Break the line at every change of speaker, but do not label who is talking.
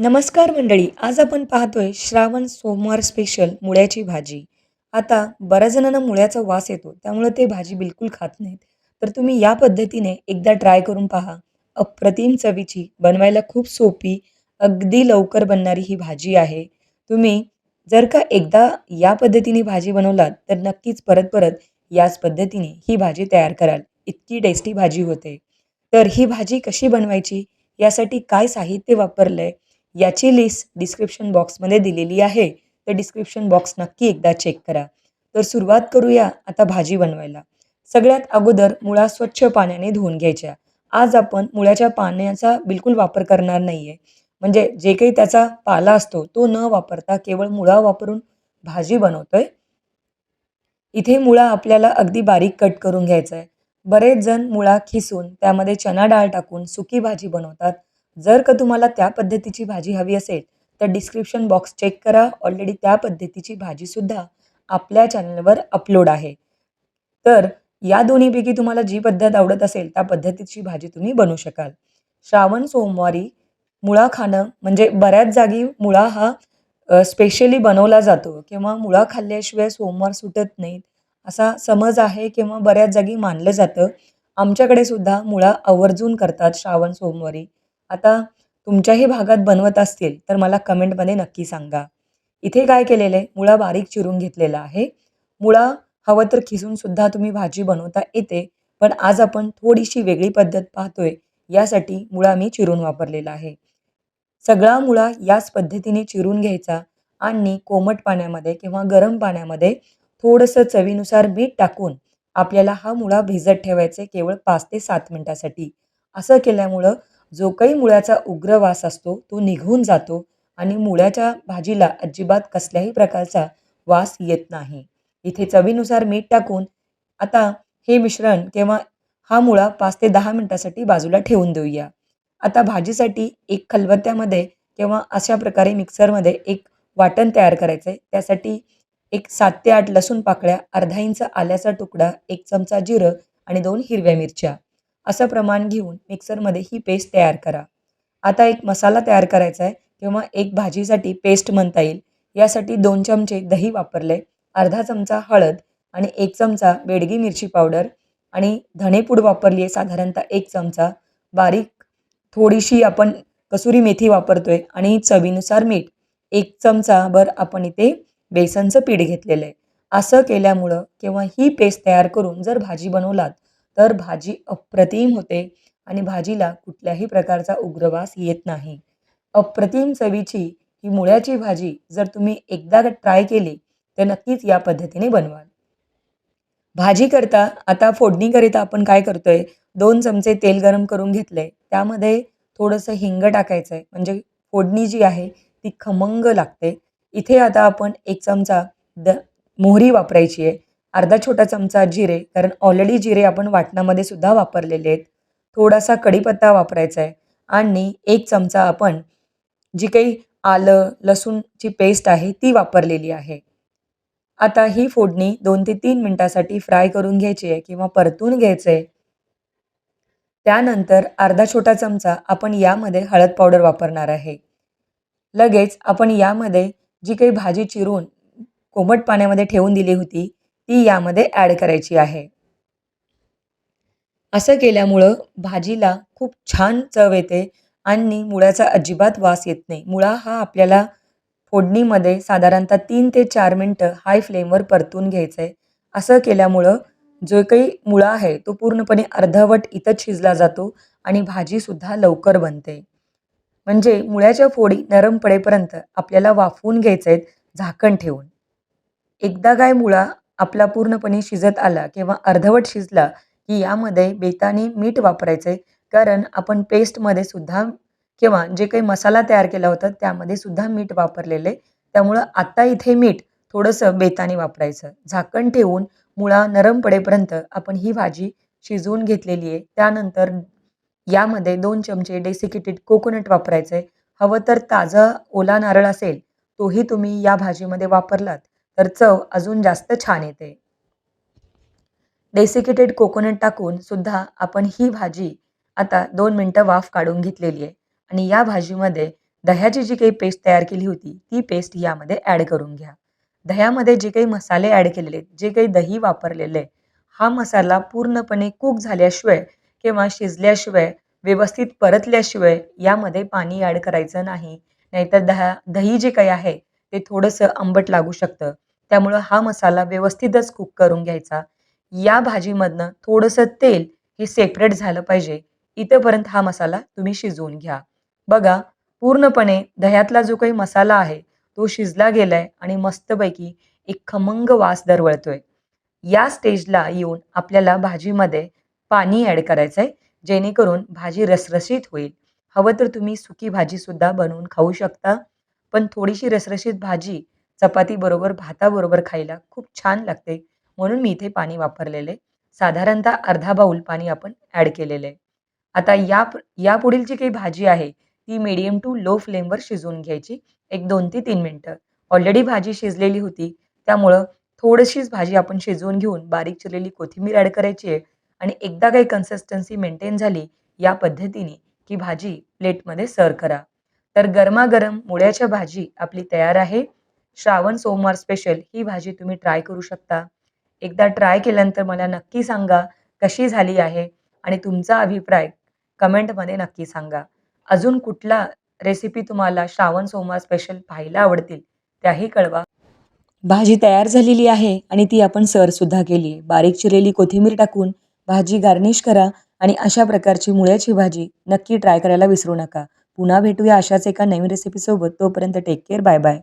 नमस्कार मंडळी आज आपण पाहतोय श्रावण सोमवार स्पेशल मुळ्याची भाजी. आता बऱ्याच जणांना मुळ्याचा वास येतो त्यामुळे ते भाजी बिलकुल खात नाहीत. तर तुम्ही या पद्धतीने एकदा ट्राय करून पहा. अप्रतिम चवीची बनवायला खूप सोपी अगदी लवकर बनणारी ही भाजी आहे. तुम्ही जर का एकदा या पद्धतीने भाजी बनवलात तर नक्कीच परत परत याच पद्धतीने ही भाजी तयार कराल. इतकी टेस्टी भाजी होते. तर ही भाजी कशी बनवायची? यासाठी काय साहित्य वापरलं आहे याची लिस्ट डिस्क्रिप्शन बॉक्समध्ये दिलेली आहे. तर डिस्क्रिप्शन बॉक्स नक्की एकदा चेक करा. तर सुरुवात करूया आता भाजी बनवायला. सगळ्यात अगोदर मुळा स्वच्छ पाण्याने धुवून घ्यायच्या. आज आपण मुळ्याच्या पाण्याचा बिलकुल वापर करणार नाही आहे म्हणजे जे काही त्याचा पाला असतो तो न वापरता केवळ मुळा वापरून भाजी बनवतोय. इथे मुळा आपल्याला अगदी बारीक कट करून घ्यायचा आहे बरेच जण मुळा खिसून त्यामध्ये चना डाळ टाकून सुकी भाजी बनवतात. जर का तुम्हाला त्या पद्धतीची भाजी हवी असेल तर डिस्क्रिप्शन बॉक्स चेक करा. ऑलरेडी त्या पद्धतीची भाजीसुद्धा आपल्या चॅनलवर अपलोड आहे. तर या दोन्हीपैकी तुम्हाला जी पद्धत आवडत असेल त्या पद्धतीची भाजी तुम्ही बनवू शकाल. श्रावण सोमवारी मुळा खाणं म्हणजे बऱ्याच जागी मुळा हा स्पेशली बनवला जातो किंवा मुळा खाल्ल्याशिवाय सोमवार सुटत नाहीत. असा समज आहे किंवा बऱ्याच जागी मानलं जातं. आमच्याकडे सुद्धा मुळा आवर्जून करतात श्रावण सोमवारी. आता तुमच्याही भागात बनवत असतील तर मला कमेंटमध्ये नक्की सांगा. इथे काय केलेलं आहे? मुळा बारीक चिरून घेतलेला आहे. मुळा हवं तर खिसून सुद्धा तुम्ही भाजी बनवता येते पण आज आपण थोडीशी वेगळी पद्धत पाहतोय. यासाठी मुळा मी चिरून वापरलेला आहे. सगळा मुळा याच पद्धतीने चिरून घ्यायचा आणि कोमट पाण्यामध्ये किंवा गरम पाण्यामध्ये थोडंसं चवीनुसार मीठ टाकून आपल्याला हा मुळा भिजत ठेवायचे केवळ पाच ते सात मिनटासाठी. असं केल्यामुळं जो काही मुळ्याचा उग्र वास असतो तो निघून जातो आणि मुळ्याच्या भाजीला अजिबात कसल्याही प्रकारचा वास येत नाही. इथे चवीनुसार मीठ टाकून आता हे मिश्रण किंवा हा मुळा पाच ते दहा मिनटासाठी बाजूला ठेवून देऊया. आता भाजीसाठी एक खलबत्त्यामध्ये किंवा अशा प्रकारे मिक्सरमध्ये एक वाटण तयार करायचं आहे त्यासाठी एक सात ते आठ लसूण पाकळ्या अर्धा इंच आल्याचा तुकडा एक चमचा जिरं आणि दोन हिरव्या मिरच्या. असं प्रमाण घेऊन मिक्सरमध्ये ही पेस्ट तयार करा. आता एक मसाला तयार करायचा आहे किंवा एक भाजीसाठी पेस्ट म्हणता येईल. यासाठी दोन चमचे दही वापरले अर्धा चमचा हळद आणि एक चमचा बेडगी मिरची पावडर आणि धणेपूड वापरली आहे साधारणतः एक चमचा. बारीक थोडीशी आपण कसुरी मेथी वापरतोय आणि चवीनुसार मीठ. एक चमचा भर आपण इथे बेसनचं पीठ घेतलेलं आहे. असं केल्यामुळं किंवा ही पेस्ट तयार करून जर भाजी बनवलात तर भाजी अप्रतिम होते आणि भाजीला कुठल्याही प्रकारचा उग्रवास येत नाही. अप्रतिम चवीची ही मुळ्याची भाजी जर तुम्ही एकदा ट्राय केली तर नक्कीच या पद्धतीने बनवाल. भाजी करता आता फोडणीकरिता आपण काय करतोय? दोन चमचे तेल गरम करून घेतले त्यामध्ये थोडंसं हिंग टाकायचं आहे म्हणजे फोडणी जी आहे ती खमंग लागते. इथे आता आपण एक चमचा द मोहरी वापरायची आहे. अर्धा छोटा चमचा जिरे कारण ऑलरेडी जिरे आपण वाटणामध्ये सुद्धा वापरलेले आहेत. थोडासा कढीपत्ता वापरायचा आहे आणि एक चमचा आपण जी काही आलं लसूणची पेस्ट आहे ती वापरलेली आहे. आता ही फोडणी दोन ते तीन मिनटासाठी फ्राय करून घ्यायची आहे किंवा परतून घ्यायचं आहे त्यानंतर अर्धा छोटा चमचा आपण यामध्ये हळद पावडर वापरणार आहे. लगेच आपण यामध्ये जी काही भाजी चिरून कोमट पाण्यामध्ये ठेवून दिली होती ती यामध्ये ॲड करायची आहे. असं केल्यामुळं भाजीला खूप छान चव येते आणि मुळाचा अजिबात वास येत नाही. मुळा हा आपल्याला फोडणीमध्ये साधारणतः तीन ते चार मिनटं हाय फ्लेमवर परतून घ्यायचं आहे असं केल्यामुळं जो काही मुळा आहे तो पूर्णपणे अर्धवट इथंच शिजला जातो आणि भाजीसुद्धा लवकर बनते. म्हणजे मुळ्याच्या फोडी नरम पडेपर्यंत आपल्याला वाफवून घ्यायचे आहेत झाकण ठेवून. एकदा काय मुळा आपला पूर्णपणे शिजत आला किंवा अर्धवट शिजला की यामध्ये बेताने मीठ वापरायचं. आहे कारण आपण पेस्टमध्ये सुद्धा किंवा जे काही मसाला तयार केला होता त्यामध्ये सुद्धा मीठ वापरलेले. त्यामुळं आत्ता इथे मीठ थोडंसं बेताने वापरायचं. झाकण ठेवून मुळा नरम पडेपर्यंत आपण ही भाजी शिजवून घेतलेली आहे. त्यानंतर यामध्ये दोन चमचे डेसिकेटेड कोकोनट वापरायचं. आहे हवं तर ताजा ओला नारळ असेल तोही तुम्ही या भाजीमध्ये वापरलात. तर चव अजून जास्त छान येते. डेसिकेटेड कोकोनट टाकून सुद्धा आपण ही भाजी आता दोन मिनटं वाफ काढून घेतलेली आहे. आणि या भाजीमध्ये दह्याची जी काही पेस्ट तयार केली होती ती पेस्ट यामध्ये ॲड करून घ्या. दह्यामध्ये जे काही मसाले ॲड केलेले जे काही दही वापरलेले हा मसाला पूर्णपणे कूक झाल्याशिवाय किंवा शिजल्याशिवाय व्यवस्थित परतल्याशिवाय यामध्ये पाणी ॲड करायचं नाही. नाहीतर दहा दही जे काही आहे ते थोडंसं आंबट लागू शकतं. त्यामुळं हा मसाला व्यवस्थितच कुक करून घ्यायचा. या भाजीमधनं थोडंसं तेल हे सेपरेट झालं पाहिजे. इथंपर्यंत हा मसाला तुम्ही शिजवून घ्या. बघा पूर्णपणे दह्यातला जो काही मसाला आहे तो शिजला गेलाय आणि मस्तपैकी एक खमंग वास दरवळतोय. या स्टेजला येऊन आपल्याला भाजीमध्ये पाणी ॲड करायचं आहे जेणेकरून भाजी रसरशीत होईल. हवं तर तुम्ही सुकी भाजीसुद्धा बनवून खाऊ शकता. पण थोडीशी रसरशीत भाजी चपातीबरोबर भाताबरोबर खायला खूप छान लागते. म्हणून मी इथे पाणी वापरलेलं. आहे साधारणतः अर्धा बाऊल पाणी आपण ॲड केलेलं. आहे आता या यापुढील जी काही भाजी आहे ती मीडियम टू लो फ्लेमवर शिजवून घ्यायची. एक दोन ते तीन मिनटं. ऑलरेडी भाजी शिजलेली होती. त्यामुळं थोडीशीच भाजी आपण शिजवून घेऊन बारीक चिरलेली कोथिंबीर ॲड करायची आहे आणि एकदा काही कन्सिस्टन्सी मेंटेन झाली या पद्धतीने की भाजी प्लेटमध्ये सर्व करा. तर गरमागरम मुळ्याच्या भाजी आपली तयार आहे. श्रावण सोमवार स्पेशल ही भाजी तुम्ही ट्राय करू शकता. एकदा ट्राय केल्यानंतर मला नक्की सांगा कशी झाली आहे आणि तुमचा अभिप्राय कमेंटमध्ये नक्की सांगा. अजून कुठला रेसिपी तुम्हाला श्रावण सोमवार स्पेशल पाहायला आवडतील त्याही कळवा. भाजी तयार झालेली आहे आणि ती आपण सरसुद्धा केली आहे बारीक चिरलेली कोथिंबीर टाकून भाजी गार्निश करा आणि अशा प्रकारची मुळ्याची भाजी नक्की ट्राय करायला विसरू नका. पुन्हा भेटूया अशाच एका नवीन रेसिपीसोबत तोपर्यंत टेक केअर बाय बाय